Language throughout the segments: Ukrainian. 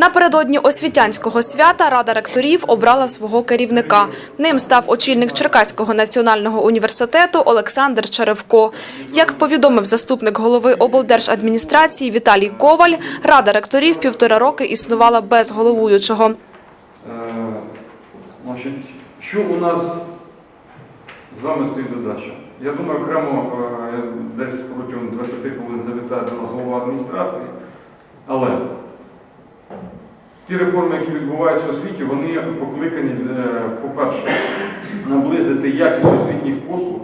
Напередодні освітянського свята Рада ректорів обрала свого керівника. Ним став очільник Черкаського національного університету Олександр Черевко. Як повідомив заступник голови облдержадміністрації Віталій Коваль, Рада ректорів півтора роки існувала без головуючого. Е, що у нас з вами стоїть задача? Я думаю, окремо е, десь протягом 20 хвилин завітає до нас голова адміністрації, ті реформи, які відбуваються в освіті, вони покликані, е, по-перше, наблизити якість освітніх послуг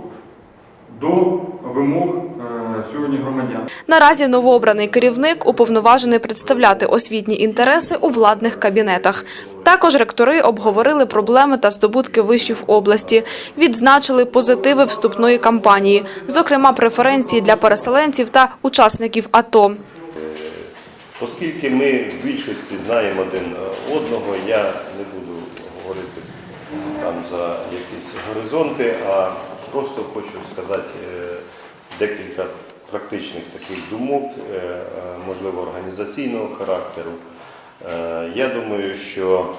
до вимог е, сьогодні громадян. Наразі новообраний керівник уповноважений представляти освітні інтереси у владних кабінетах. Також ректори обговорили проблеми та здобутки вишів області, відзначили позитиви вступної кампанії, зокрема преференції для переселенців та учасників АТО. Оскільки ми в більшості знаємо один одного, я не буду говорити там за якісь горизонти, а просто хочу сказати е, декілька практичних таких думок, е, е, можливо, організаційного характеру. Я думаю, що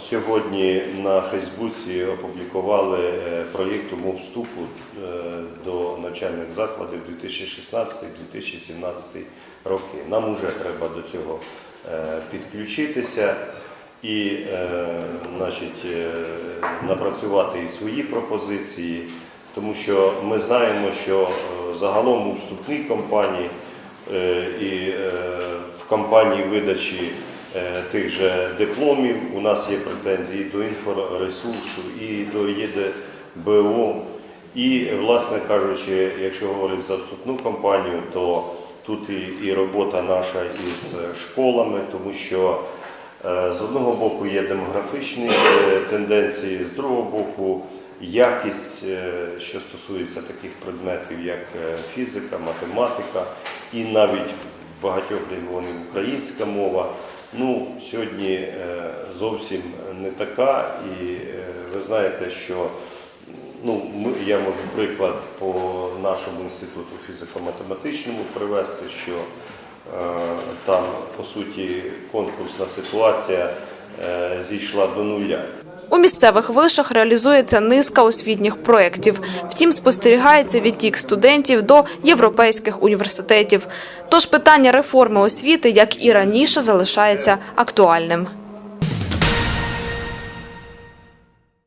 сьогодні на Фейсбуці опублікували е, проєкт умов вступу е, до навчальних закладів 2016-2017 роки. Нам вже треба до цього е, підключитися і значить, напрацювати і свої пропозиції, тому що ми знаємо, що загалом у вступній кампанії е, і в кампанії видачі тих же дипломів у нас є претензії до інфоресурсу і до ЄДБО. І, власне кажучи, якщо говорити за вступну кампанію, то тут і, і робота наша із школами, тому що е, з одного боку є демографічні е, тенденції, з другого боку якість, е, що стосується таких предметів, як е, фізика, математика, і навіть в багатьох регіонів українська мова. Ну, сьогодні е, зовсім не така, і е, ви знаєте, що ну, я можу приклад по нашому інституту фізико-математичному привести, що е, там по суті конкурсна ситуація зійшла до нуля. У місцевих вишах реалізується низка освітніх проєктів. Втім, спостерігається відтік студентів до європейських університетів. Тож питання реформи освіти, як і раніше, залишається актуальним.